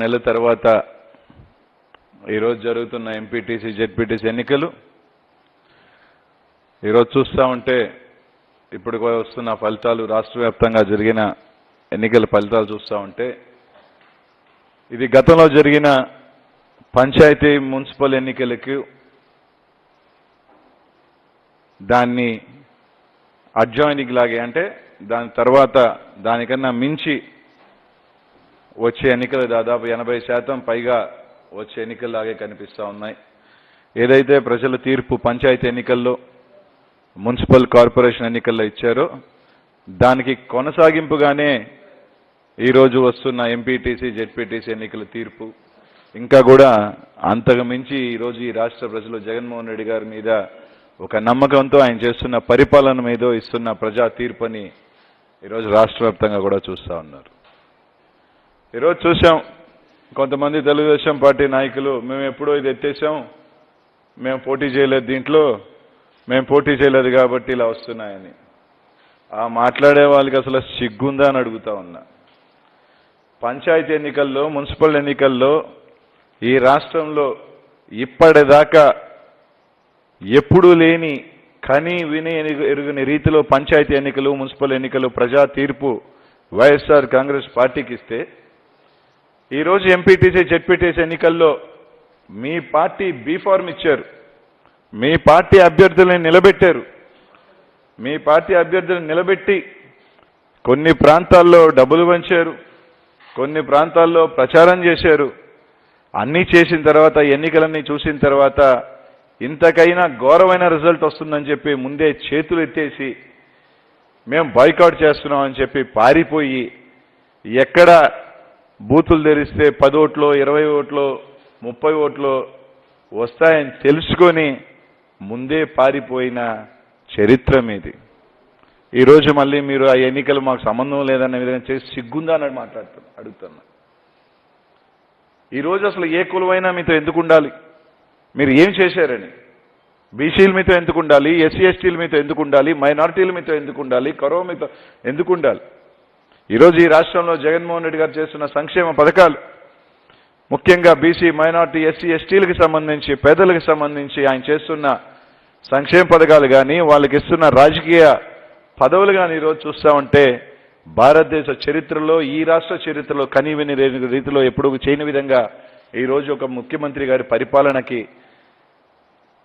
నెలల తర్వాత ఈరోజు జరుగుతున్న ఎంపీటీసీ జెడ్పీటీసీ ఎన్నికలు. ఈరోజు చూస్తూ ఉంటే ఇప్పుడు వస్తున్న ఫలితాలు రాష్ట్ర వ్యాప్తంగా జరిగిన ఎన్నికల ఫలితాలు చూస్తూ ఉంటే ఇది గతంలో జరిగిన పంచాయతీ మున్సిపల్ ఎన్నికలకు దాన్ని అడ్జాయినింగ్ లాగే అంటే దాని తర్వాత దానికన్నా మించి వచ్చే ఎన్నికలు దాదాపు ఎనభై శాతం పైగా వచ్చే ఎన్నికల్లాగే కనిపిస్తూ ఉన్నాయి. ఏదైతే ప్రజల తీర్పు పంచాయతీ ఎన్నికల్లో మున్సిపల్ కార్పొరేషన్ ఎన్నికల్లో ఇచ్చారో దానికి కొనసాగింపుగానే ఈరోజు వస్తున్న ఎంపీటీసీ జెడ్పీటీసీ ఎన్నికల తీర్పు ఇంకా కూడా అంతకు మించి ఈరోజు ఈ రాష్ట్ర ప్రజలు జగన్మోహన్ రెడ్డి గారి మీద ఒక నమ్మకంతో ఆయన చేస్తున్న పరిపాలన మీద ఇస్తున్న ప్రజా తీర్పుని ఈరోజు రాష్ట్ర వ్యాప్తంగా కూడా చూస్తూ ఉన్నారు. ఈరోజు చూసాం కొంతమంది తెలుగుదేశం పార్టీ నాయకులు మేము ఎప్పుడో ఇది ఎత్తేసాం మేము పోటీ చేయలేదు దీంట్లో మేము పోటీ చేయలేదు కాబట్టి ఇలా వస్తున్నాయని. ఆ మాట్లాడే వాళ్ళకి అసలు సిగ్గుందా అని అడుగుతా ఉన్నా. పంచాయతీ ఎన్నికల్లో మున్సిపల్ ఎన్నికల్లో ఈ రాష్ట్రంలో ఇప్పటిదాకా ఎప్పుడూ లేని కని విని ఎరుగని రీతిలో పంచాయతీ ఎన్నికలు మున్సిపల్ ఎన్నికలు ప్రజా తీర్పు వైఎస్ఆర్ కాంగ్రెస్ పార్టీకి ఇస్తే ఈరోజు ఎంపీటీసీ జెడ్పీటీసీ ఎన్నికల్లో మీ పార్టీ బీఫార్మ్ ఇచ్చారు. మీ పార్టీ అభ్యర్థుల్ని నిలబెట్టారు. మీ పార్టీ అభ్యర్థులను నిలబెట్టి కొన్ని ప్రాంతాల్లో డబ్బులు పంచారు. కొన్ని ప్రాంతాల్లో ప్రచారం చేశారు. అన్నీ చేసిన తర్వాత ఎన్నికలన్నీ చూసిన తర్వాత ఇంతకైనా ఘోరమైన రిజల్ట్ వస్తుందని చెప్పి ముందే చేతులు ఎత్తేసి మేము బాయ్కాట్ చేస్తున్నాం అని చెప్పి పారిపోయి ఎక్కడ బూతులు తెరిస్తే పది ఓట్లో ఇరవై ఓట్లో ముప్పై ఓట్లో వస్తాయని తెలుసుకొని ముందే పారిపోయిన చరిత్ర మీది. ఈరోజు మళ్ళీ మీరు ఆ ఎన్నికలు మాకు సంబంధం లేదన్న విధంగా చేసి సిగ్గుందా అని మాట్లాడుతున్నా అడుగుతున్నా. ఈరోజు అసలు ఏ కులమైనా మీతో ఎందుకు ఉండాలి? మీరు ఏం చేశారని? బీసీల మీతో ఎందుకు ఉండాలి? ఎస్సీ ఎస్టీల మీతో ఎందుకు ఉండాలి? మైనార్టీల మీతో ఎందుకు ఉండాలి? కరో మీతో ఎందుకు ఉండాలి? ఈరోజు ఈ రాష్ట్రంలో జగన్మోహన్ రెడ్డి గారు చేస్తున్న సంక్షేమ పథకాలు ముఖ్యంగా బీసీ మైనార్టీ ఎస్సీ ఎస్టీలకు సంబంధించి పేదలకు సంబంధించి ఆయన చేస్తున్న సంక్షేమ పథకాలు కానీ వాళ్ళకి ఇస్తున్న రాజకీయ పదవులు కానీ ఈరోజు చూస్తా ఉంటే భారతదేశ చరిత్రలో ఈ రాష్ట్ర చరిత్రలో కనీవిని రీతిలో ఎప్పుడు చేయని విధంగా ఈరోజు ఒక ముఖ్యమంత్రి గారి పరిపాలనకి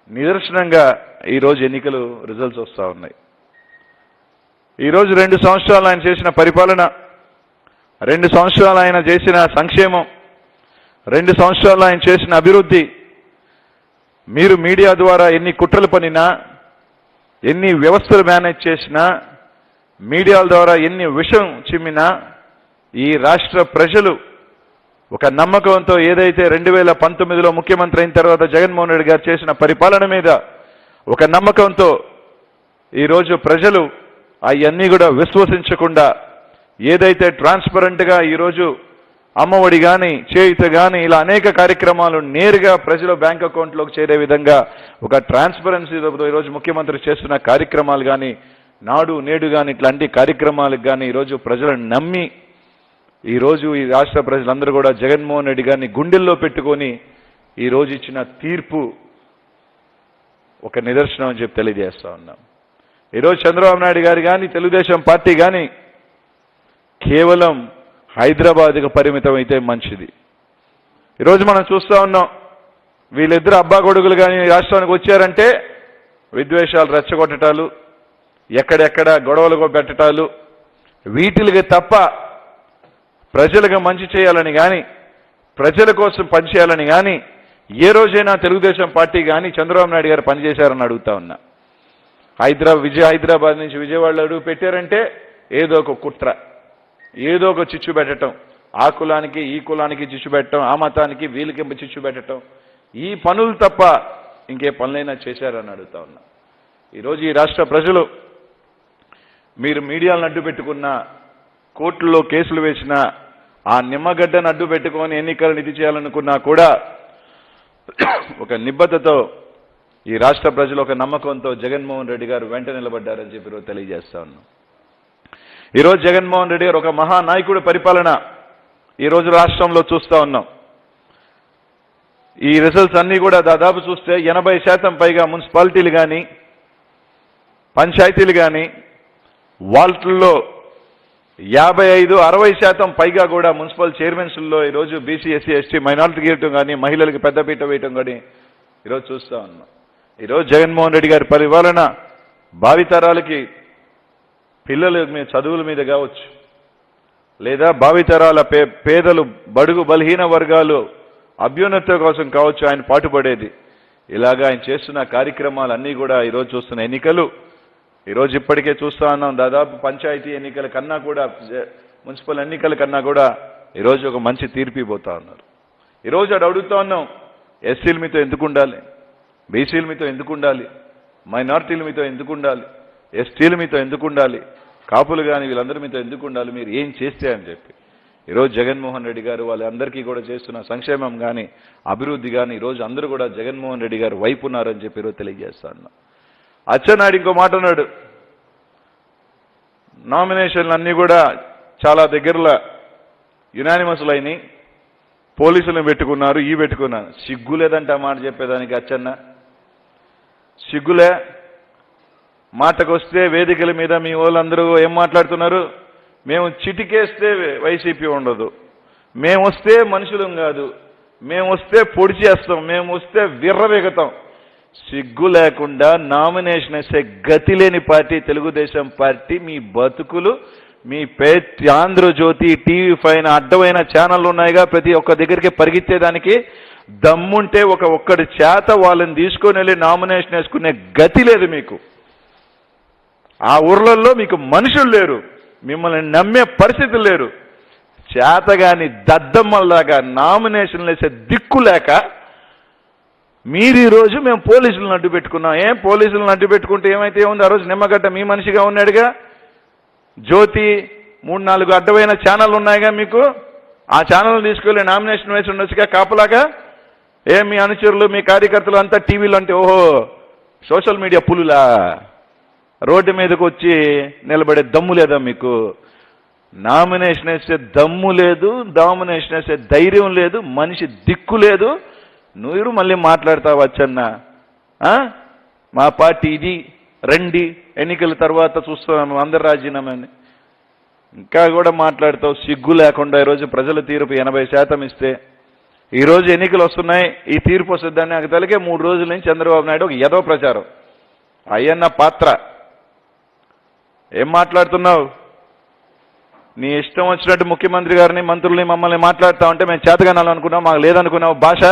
నిదర్శనంగా ఈరోజు ఎన్నికలు రిజల్ట్స్ వస్తూ ఉన్నాయి. ఈరోజు రెండు సంవత్సరాలు ఆయన చేసిన పరిపాలన రెండు సంవత్సరాలు ఆయన చేసిన సంక్షేమం రెండు సంవత్సరాలు ఆయన చేసిన అభివృద్ధి. మీరు మీడియా ద్వారా ఎన్ని కుట్రలు పనినా ఎన్ని వ్యవస్థలు మేనేజ్ చేసినా మీడియాల ద్వారా ఎన్ని విషం చిమ్మినా ఈ రాష్ట్ర ప్రజలు ఒక నమ్మకంతో ఏదైతే రెండు వేల పంతొమ్మిదిలో ముఖ్యమంత్రి అయిన తర్వాత జగన్మోహన్ రెడ్డి గారు చేసిన పరిపాలన మీద ఒక నమ్మకంతో ఈరోజు ప్రజలు అవన్నీ కూడా విశ్వసించకుండా ఏదైతే ట్రాన్స్పరెంట్గా ఈరోజు అమ్మఒడి కానీ చేయుత కానీ ఇలా అనేక కార్యక్రమాలు నేరుగా ప్రజల బ్యాంక్ అకౌంట్లోకి చేరే విధంగా ఒక ట్రాన్స్పరెన్సీతో ఈరోజు ముఖ్యమంత్రి చేస్తున్న కార్యక్రమాలు కానీ నాడు నేడు కానీ ఇట్లాంటి కార్యక్రమాలకు కానీ ఈరోజు ప్రజలను నమ్మి ఈరోజు ఈ రాష్ట్ర ప్రజలందరూ కూడా జగన్మోహన్ రెడ్డి గారిని గుండెల్లో పెట్టుకొని ఈరోజు ఇచ్చిన తీర్పు ఒక నిదర్శనం అని చెప్పి తెలియజేస్తా ఉన్నాం. ఈరోజు చంద్రబాబు నాయుడు గారు కానీ తెలుగుదేశం పార్టీ కానీ కేవలం హైదరాబాద్కు పరిమితం అయితే మంచిది. ఈరోజు మనం చూస్తూ ఉన్నాం వీళ్ళిద్దరు అబ్బా కొడుకులు కానీ రాష్ట్రానికి వచ్చారంటే విద్వేషాలు రెచ్చగొట్టటాలు ఎక్కడెక్కడ గొడవలు పెట్టటాలు వీటికి తప్ప ప్రజలకు మంచి చేయాలని కానీ ప్రజల కోసం పనిచేయాలని కానీ ఏ రోజైనా తెలుగుదేశం పార్టీ కానీ చంద్రబాబు నాయుడు గారు పనిచేశారని అడుగుతా ఉన్నా. హైదరాబాద్ విజయ హైదరాబాద్ నుంచి విజయవాడలో అడుగు పెట్టారంటే ఏదో ఒక కుట్ర. ఏదో ఒక చిచ్చు పెట్టడం ఆ కులానికి ఈ కులానికి చిచ్చు పెట్టడం ఆ మతానికి వీళ్ళకి చిచ్చు పెట్టడం ఈ పనులు తప్ప ఇంకే పనులైనా చేశారని అడుగుతా ఉన్నా. ఈరోజు ఈ రాష్ట్ర ప్రజలు మీరు మీడియాలను అడ్డు పెట్టుకున్న కోర్టుల్లో కేసులు వేసిన ఆ నిమ్మగడ్డను అడ్డు పెట్టుకొని ఎన్నికలు నిధి చేయాలనుకున్నా కూడా ఒక నిబద్ధతో ఈ రాష్ట్ర ప్రజలు ఒక నమ్మకంతో జగన్మోహన్ రెడ్డి గారు వెంట నిలబడ్డారని చెప్పి ఈరోజు తెలియజేస్తా ఉన్నాం. ఈరోజు జగన్మోహన్ రెడ్డి గారు ఒక మహానాయకుడి పరిపాలన ఈరోజు రాష్ట్రంలో చూస్తా ఉన్నాం. ఈ రిజల్ట్స్ అన్నీ కూడా దాదాపు చూస్తే ఎనభై శాతం పైగా మున్సిపాలిటీలు కానీ పంచాయతీలు కానీ వాటిల్లో యాభై ఐదు అరవై శాతం పైగా కూడా మున్సిపల్ చైర్మన్స్లో ఈరోజు బీసీ ఎస్సీ ఎస్టీ మైనార్టీ గీయటం కానీ మహిళలకు పెద్దపీట వేయటం కానీ ఈరోజు చూస్తా ఉన్నాం. ఈరోజు జగన్మోహన్ రెడ్డి గారి పరిపాలన భావితరాలకి పిల్లల మీద చదువుల మీద కావచ్చు లేదా భావితరాల పే పేదలు బడుగు బలహీన వర్గాలు అభ్యున్నత కోసం కావచ్చు ఆయన పాటుపడేది. ఇలాగా ఆయన చేస్తున్న కార్యక్రమాలన్నీ కూడా ఈరోజు చూస్తున్న ఎన్నికలు. ఈరోజు ఇప్పటికే చూస్తా ఉన్నాం దాదాపు పంచాయతీ ఎన్నికల కన్నా కూడా జ- మున్సిపల్ ఎన్నికల కన్నా కూడా ఈరోజు ఒక మంచి తీర్పు పోతా ఉన్నారు. ఈరోజు అడు అడుగుతా ఉన్నాం ఎస్సీల మీతో ఎందుకు ఉండాలి? బీసీల మీతో ఎందుకు ఉండాలి మైనార్టీల మీతో ఎందుకు ఉండాలి ఎస్టీల మీతో ఎందుకు ఉండాలి కాపులు కానీ వీళ్ళందరి మీతో ఎందుకు ఉండాలి మీరు ఏం చేస్తే అని చెప్పి. ఈరోజు జగన్మోహన్ రెడ్డి గారు వాళ్ళందరికీ కూడా చేస్తున్న సంక్షేమం కానీ అభివృద్ధి కానీ ఈరోజు అందరూ కూడా జగన్మోహన్ రెడ్డి గారు వైపు ఉన్నారని చెప్పి ఈరోజు తెలియజేస్తాను ఉన్నా. అచ్చెన్నాయుడు ఇంకో మాట అన్నాడు. నామినేషన్లు అన్నీ కూడా చాలా దగ్గరలో యునానిమస్లు అయినాయి. పోలీసులను పెట్టుకున్నారు ఈ పెట్టుకున్నారు. సిగ్గు లేదంట ఆ మాట చెప్పేదానికి అచ్చన్న. సిగ్గులే. మాటకొస్తే వేదికల మీద మీ వాళ్ళందరూ ఏం మాట్లాడుతున్నారు? మేము చిటికేస్తే వైసీపీ ఉండదు. మేము వస్తే మనుషులం కాదు. మేము వస్తే పొడి చేస్తాం మేము వస్తే విర్రవేగుతాం. సిగ్గు లేకుండా నామినేషన్ వేసే గతి లేని పార్టీ తెలుగుదేశం పార్టీ. మీ బతుకులు మీ పే ఆంధ్రజ్యోతి టీవీ పైన అడ్డమైన ఛానళ్ళు ఉన్నాయిగా ప్రతి ఒక్క దగ్గరికి పరిగెత్తేదానికి దమ్ముంటే ఒక ఒక్కడి చేత వాళ్ళని తీసుకొని వెళ్ళి నామినేషన్ వేసుకునే గతి లేదు మీకు. ఆ ఊర్లలో మీకు మనుషులు లేరు. మిమ్మల్ని నమ్మే పరిస్థితి లేరు. చేతగాని దద్దమ్మల్లాగా నామినేషన్లు వేసే దిక్కు లేక మీరు ఈ రోజు మేము పోలీసులను అడ్డు పెట్టుకున్నాం. ఏం పోలీసులను అడ్డు పెట్టుకుంటే ఏమైతే ఏముంది ఆ రోజు నిమ్మగడ్డ మీ మనిషిగా ఉన్నాడుగా? జ్యోతి మూడు నాలుగు అడ్డమైన ఛానల్ ఉన్నాయిగా మీకు? ఆ ఛానల్ తీసుకెళ్ళి నామినేషన్ వేసి ఉండొచ్చుగా కాపలాగా? ఏ మీ అనుచరులు మీ కార్యకర్తలు అంతా టీవీలు అంటే ఓహో సోషల్ మీడియా పులులా. రోడ్డు మీదకు వచ్చి నిలబడే దమ్ము లేదా మీకు? నామినేషన్ వేసే దమ్ము లేదు డామినేషన్ వేసే ధైర్యం లేదు మనిషి దిక్కు లేదు. నువ్వు మళ్ళీ మాట్లాడతావు వచ్చన్న మా పార్టీ ఇది రండి. ఎన్నికల తర్వాత చూస్తున్నాము అందరు రాజీనామాని. ఇంకా కూడా మాట్లాడతావు సిగ్గు లేకుండా ఈరోజు ప్రజల తీర్పు ఎనభై శాతం ఇస్తే. ఈ రోజు ఎన్నికలు వస్తున్నాయి ఈ తీర్పు వస్తుందని నాకు తెలికే మూడు రోజుల నుంచి చంద్రబాబు నాయుడు ఒక యదో ప్రచారం. అయ్యన్న పాత్ర. ఏం మాట్లాడుతున్నావు? నీ ఇష్టం వచ్చినట్టు ముఖ్యమంత్రి గారిని మంత్రుల్ని మమ్మల్ని మాట్లాడుతా ఉంటే మేము చేతగానాలనుకున్నాం మాకు లేదనుకున్నావు భాష.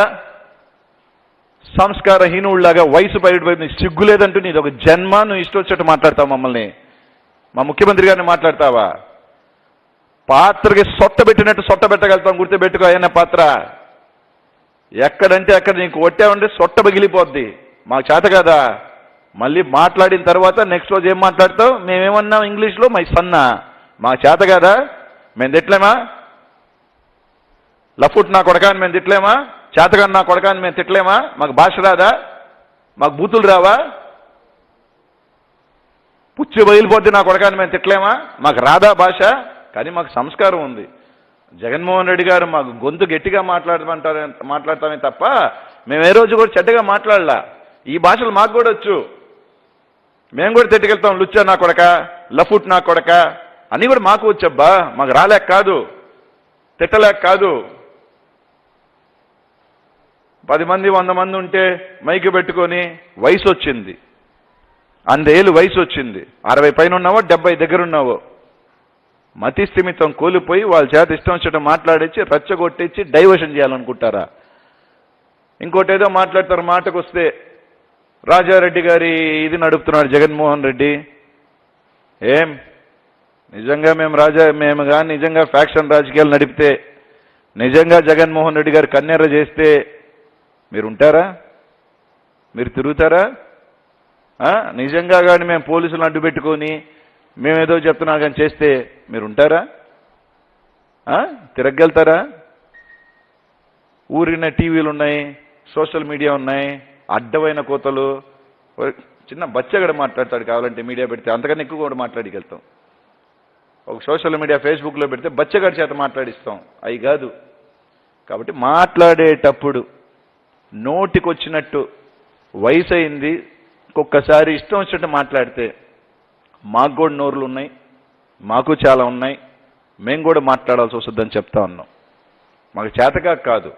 సంస్కారహీనుడిలాగా వయసు బయట నీ సిగ్గు లేదంటూ నీది ఒక జన్మ నువ్వు ఇష్టం వచ్చినట్టు మాట్లాడతావు మమ్మల్ని. మా ముఖ్యమంత్రి గారిని మాట్లాడతావా? పాత్రకి సొట్ట పెట్టినట్టు సొట్ట పెట్టగలుగుతాం గుర్తుపెట్టుకో అయిన పాత్ర. ఎక్కడంటే అక్కడ నీకు కొట్టామంటే సొట్ట పగిలిపోద్ది. మాకు చేత కదా? మళ్ళీ మాట్లాడిన తర్వాత నెక్స్ట్ రోజు ఏం మాట్లాడతావు? మేమేమన్నాం ఇంగ్లీష్లో? మై సన్నా. మాకు చేత కదా? మేము తిట్లేమా లఫుట్ నా కొడకాని మేము తిట్లేమా చేతగాని నా కొడకాని మేము తిట్లేమా మాకు భాష రాదా? మాకు బూతులు రావా? పుచ్చి బయలుపోద్ది నా కొడకాని మేము తిట్లేమా మాకు రాదా భాష? కానీ మాకు సంస్కారం ఉంది. జగన్మోహన్ రెడ్డి గారు మాకు గొంతు గట్టిగా మాట్లాడమంటారు మాట్లాడతామే తప్ప మేము ఏ రోజు కూడా చెడ్డగా మాట్లాడలా. ఈ భాషలు మాకు కూడా వచ్చు. మేము కూడా తిట్టుకెళ్తాం లుచ్చా నా కొడక లఫుట్ నా కొడక. అన్నీ కూడా మాకు వచ్చబ్బా మాకు రాలేక కాదు. తిట్టలేక కాదు. పది మంది వంద మంది ఉంటే మైకి పెట్టుకొని వయసు వచ్చింది అందేళ్ళు వయసు వచ్చింది అరవై పైన ఉన్నావో డెబ్బై దగ్గర మతిస్థిమితం కూలిపోయి కోల్పోయి వాళ్ళ చేత ఇష్టం వచ్చేటట్టు మాట్లాడించి రచ్చగొట్టించి డైవర్షన్ చేయాలనుకుంటారా? ఇంకోటి ఏదో మాట్లాడతారు మాటకు వస్తే రాజారెడ్డి గారి ఇది నడుపుతున్నాడు జగన్మోహన్ రెడ్డి. ఏం? నిజంగా మేము రాజా మేము కానీ నిజంగా ఫ్యాక్షన్ రాజకీయాలు నడిపితే నిజంగా జగన్మోహన్ రెడ్డి గారు కన్నెర్ర చేస్తే మీరు ఉంటారా మీరు తిరుగుతారా? నిజంగా కానీ మేము పోలీసులను అడ్డు పెట్టుకొని మేమేదో చెప్తున్నా కానీ చేస్తే మీరు ఉంటారా ఆ? తిరగలుగుతారా ఊరిన టీవీలు ఉన్నాయి సోషల్ మీడియా ఉన్నాయి అడ్డమైన కోతలు. చిన్న బచ్చగడ మాట్లాడతాడు కావాలంటే మీడియా పెడితే అంతకన్నా ఎక్కువ కూడా మాట్లాడికెళ్తాం. ఒక సోషల్ మీడియా ఫేస్బుక్లో పెడితే బచ్చగడి చేత మాట్లాడిస్తాం. అవి కాదు. కాబట్టి మాట్లాడేటప్పుడు నోటికొచ్చినట్టు వయసు అయింది ఒక్కొక్కసారి ఇష్టం వచ్చినట్టు మాట్లాడితే మాకు కూడా నోరులు ఉన్నాయి మాకు చాలా ఉన్నాయి మేము కూడా మాట్లాడాల్సి వస్తుందని చెప్తా ఉన్నాం. మాకు చేతగా కాదు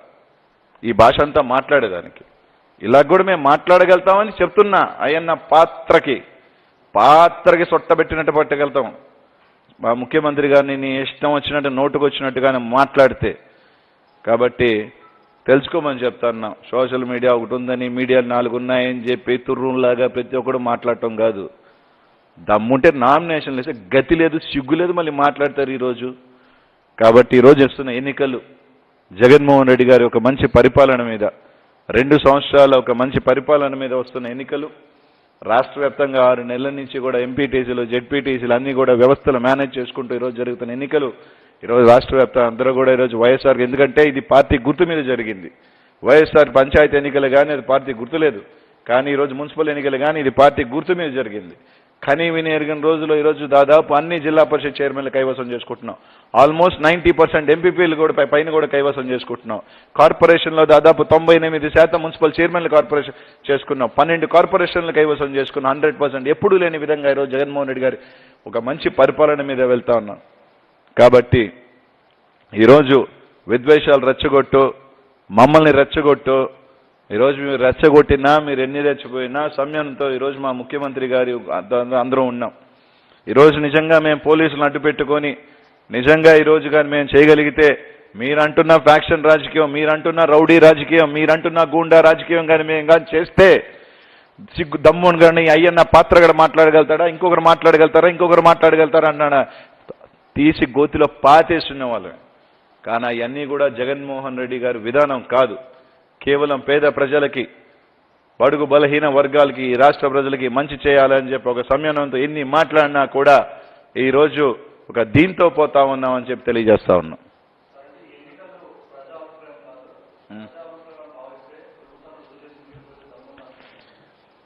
ఈ భాష అంతా మాట్లాడేదానికి. ఇలా కూడా మేము మాట్లాడగలుగుతామని చెప్తున్నా అయ్యన్న పాత్రకి పాత్రకి సొట్టబెట్టినట్టు పట్టగలుగుతాం మా ముఖ్యమంత్రి గారిని నీ ఇష్టం వచ్చినట్టు నోటుకు వచ్చినట్టుగానే మాట్లాడితే కాబట్టి తెలుసుకోమని చెప్తాను సోషల్ మీడియా ఒకటి ఉందని మీడియాలు నాలుగు ఉన్నాయని చెప్పి తుర్రులాగా ప్రతి ఒక్కడు మాట్లాడటం కాదు. దమ్ముంటే నామినేషన్ లేస్తే గతి లేదు సిగ్గు లేదు మళ్ళీ మాట్లాడతారు ఈరోజు. కాబట్టి ఈరోజు వస్తున్న ఎన్నికలు జగన్మోహన్ రెడ్డి గారి ఒక మంచి పరిపాలన మీద రెండు సంవత్సరాల ఒక మంచి పరిపాలన మీద వస్తున్న ఎన్నికలు రాష్ట్ర వ్యాప్తంగా ఆరు నెలల నుంచి కూడా ఎంపీటీసీలు జెడ్పీటీసీలు అన్నీ కూడా వ్యవస్థలు మేనేజ్ చేసుకుంటూ ఈరోజు జరుగుతున్న ఎన్నికలు ఈరోజు రాష్ట్ర వ్యాప్తంగా అందరూ కూడా ఈరోజు వైఎస్ఆర్ ఎందుకంటే ఇది పార్టీ గుర్తు మీద జరిగింది. వైఎస్ఆర్ పంచాయతీ ఎన్నికలు కానీ అది పార్టీ గుర్తులేదు కానీ ఈరోజు మున్సిపల్ ఎన్నికలు కానీ ఇది పార్టీ గుర్తు మీద జరిగింది. కనీ విని ఎరిగిన రోజులో ఈరోజు దాదాపు అన్ని జిల్లా పరిషత్ చైర్మన్లు కైవసం చేసుకుంటున్నాం. ఆల్మోస్ట్ నైంటీ పర్సెంట్ ఎంపీపీలు కూడా పైన కూడా కైవసం చేసుకుంటున్నాం. కార్పొరేషన్లో దాదాపు తొంభై ఎనిమిది శాతం మున్సిపల్ చైర్మన్లు కార్పొరేషన్ చేసుకున్నాం. పన్నెండు కార్పొరేషన్లు కైవసం చేసుకున్నాం. Hundred percent. ఎప్పుడూ లేని విధంగా ఈరోజు జగన్మోహన్ రెడ్డి గారి ఒక మంచి పరిపాలన మీద వెళ్తా ఉన్నాం. కాబట్టి ఈరోజు విద్వేషాలు రెచ్చగొట్టు మమ్మల్ని రెచ్చగొట్టు ఈరోజు మీరు రెచ్చగొట్టినా మీరు ఎన్ని రెచ్చిపోయినా సమయంతో ఈరోజు మా ముఖ్యమంత్రి గారి అందరూ అందరం ఉన్నాం. ఈరోజు నిజంగా మేము పోలీసులను అడ్డు పెట్టుకొని నిజంగా ఈరోజు కానీ మేము చేయగలిగితే మీరంటున్న ఫ్యాక్షన్ రాజకీయం మీరంటున్న రౌడీ రాజకీయం మీరంటున్న గూండా రాజకీయం కానీ మేము కానీ చేస్తే సిగ్గు దమ్ముని కానీ అయ్యన్న పాత్ర కూడా మాట్లాడగలుగుతాడా? ఇంకొకరు మాట్లాడగలుగుతారా? ఇంకొకరు మాట్లాడగలుగుతారా? అన్నాడా? తీసి గోతిలో పాతేస్తున్న వాళ్ళమే కానీ అవన్నీ కూడా జగన్మోహన్ రెడ్డి గారి విధానం కాదు. కేవలం పేద ప్రజలకి బడుగు బలహీన వర్గాలకి ఈ రాష్ట్ర ప్రజలకి మంచి చేయాలని చెప్పి ఒక సంయమనంతో ఎన్ని మాట్లాడినా కూడా ఈరోజు ఒక దీంతో పోతా ఉన్నామని చెప్పి తెలియజేస్తా ఉన్నాం.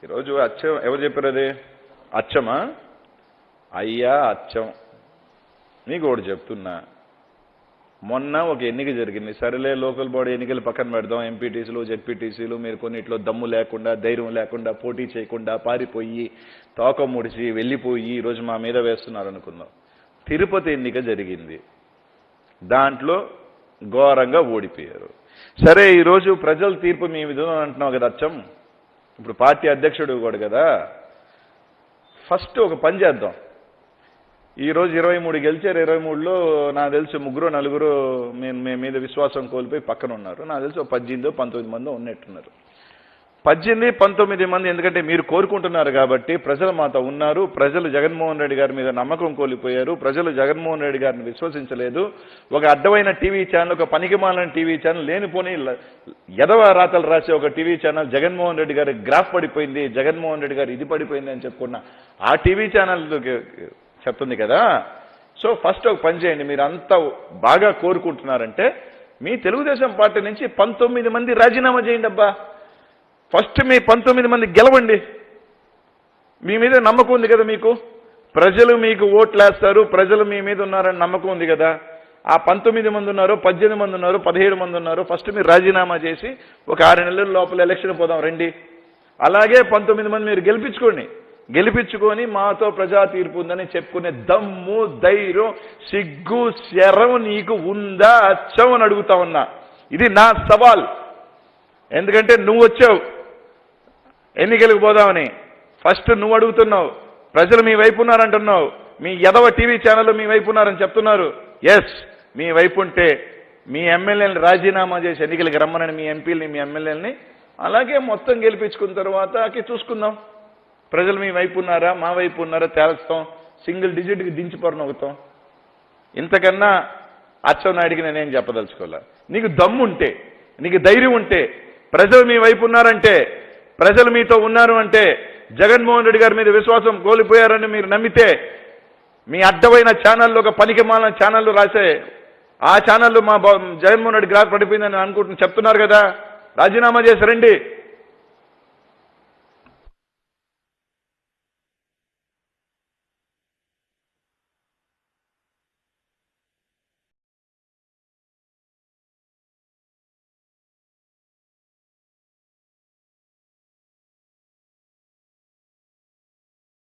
ఈరోజు అచ్చం ఎవరు చెప్పారు అది? అచ్చమా? అయ్యా అచ్చం. మీకు ఒకటి చెప్తున్నా. మొన్న ఒక ఎన్నిక జరిగింది. సరేలే లోకల్ బాడీ ఎన్నికలు పక్కన పెడదాం. ఎంపీటీసీలు జెడ్పీటీసీలు మీరు కొన్నిట్లో దమ్ము లేకుండా ధైర్యం లేకుండా పోటీ చేయకుండా పారిపోయి తోక ముడిచి వెళ్ళిపోయి ఈరోజు మా మీద వేస్తున్నారు అనుకుందాం తిరుపతి ఎన్నిక జరిగింది. దాంట్లో ఘోరంగా ఓడిపోయారు. సరే ఈరోజు ప్రజల తీర్పు మీ విధంగా అంటున్నావు కదా అచ్చం. ఇప్పుడు పార్టీ అధ్యక్షుడు కూడా కదా. ఫస్ట్ ఒక పని చేద్దాం. ఈ రోజు ఇరవై మూడు గెలిచారు ఇరవై మూడులో నాకు తెలిసి ముగ్గురు నలుగురు మేము మీ మీద విశ్వాసం కోల్పోయి పక్కన ఉన్నారు. నాకు తెలిసి ఒక పద్దెనిమిదో పంతొమ్మిది మంది ఉన్నట్టున్నారు. పద్దెనిమిది పంతొమ్మిది మంది ఎందుకంటే మీరు కోరుకుంటున్నారు కాబట్టి ప్రజలు మాతో ఉన్నారు. ప్రజలు జగన్మోహన్ రెడ్డి గారి మీద నమ్మకం కోల్పోయారు. ప్రజలు జగన్మోహన్ రెడ్డి గారిని విశ్వసించలేదు. ఒక అడ్డమైన టీవీ ఛానల్ ఒక పనికిమాలిన టీవీ ఛానల్ లేనిపోని ఎదవ రాతలు రాసే ఒక టీవీ ఛానల్ జగన్మోహన్ రెడ్డి గారి గ్రాఫ్ పడిపోయింది జగన్మోహన్ రెడ్డి గారు ఇది పడిపోయింది అని చెప్పుకున్న ఆ టీవీ ఛానల్ చెప్తుంది కదా? సో ఫస్ట్ ఒక పని చేయండి. మీరు అంత బాగా కోరుకుంటున్నారంటే మీ తెలుగుదేశం పార్టీ నుంచి పంతొమ్మిది మంది రాజీనామా చేయండి అబ్బా. ఫస్ట్ మీ పంతొమ్మిది మంది గెలవండి. మీ మీద నమ్మకం ఉంది కదా మీకు? ప్రజలు మీకు ఓట్లేస్తారు. ప్రజలు మీ మీద ఉన్నారని నమ్మకం ఉంది కదా? ఆ పంతొమ్మిది మంది ఉన్నారు పద్దెనిమిది మంది ఉన్నారు పదిహేడు మంది ఉన్నారు. ఫస్ట్ మీరు రాజీనామా చేసి ఒక ఆరు నెలల లోపల ఎలక్షన్ పోదాం రండి. అలాగే పంతొమ్మిది మంది మీరు గెలిపించుకోండి. గెలిపించుకొని మాతో ప్రజా తీర్పు ఉందని చెప్పుకునే దమ్ము ధైర్యం సిగ్గు శరం నీకు ఉందా అచ్చం అని అడుగుతా ఉన్నా. ఇది నా సవాల్. ఎందుకంటే నువ్వు వచ్చావు. ఎన్నికలకు పోదామని. ఫస్ట్ నువ్వు అడుగుతున్నావు. ప్రజలు మీ వైపు ఉన్నారంటున్నావు. మీ ఎదవ టీవీ ఛానల్ మీ వైపు ఉన్నారని చెప్తున్నారు. ఎస్ మీ వైపు ఉంటే మీ ఎమ్మెల్యేని రాజీనామా చేసి ఎన్నికలకు రమ్మనని మీ ఎంపీలని మీ ఎమ్మెల్యేని అలాగే మొత్తం గెలిపించుకున్న తర్వాతకి చూసుకుందాం. ప్రజలు మీ వైపు ఉన్నారా మా వైపు ఉన్నారా తేల్స్తాం సింగిల్ డిజిట్కి దించి పరనొగుతాం ఇంతకన్నా అచ్చెన్నాయుడికి నేనేం చెప్పదలుచుకోలే. నీకు దమ్ము ఉంటే నీకు ధైర్యం ఉంటే ప్రజలు మీ వైపు ఉన్నారంటే ప్రజలు మీతో ఉన్నారు అంటే జగన్మోహన్ రెడ్డి గారి మీద విశ్వాసం కోల్పోయారని మీరు నమ్మితే మీ అడ్డమైన ఛానల్లో ఒక పనికి మాలిన ఛానళ్ళు రాసే ఆ ఛానళ్ళు మా జగన్మోహన్ రెడ్డి గ్రాఫ్ పడిపోయిందని అనుకుంటున్న చెప్తున్నారు కదా? రాజీనామా చేసి రండి.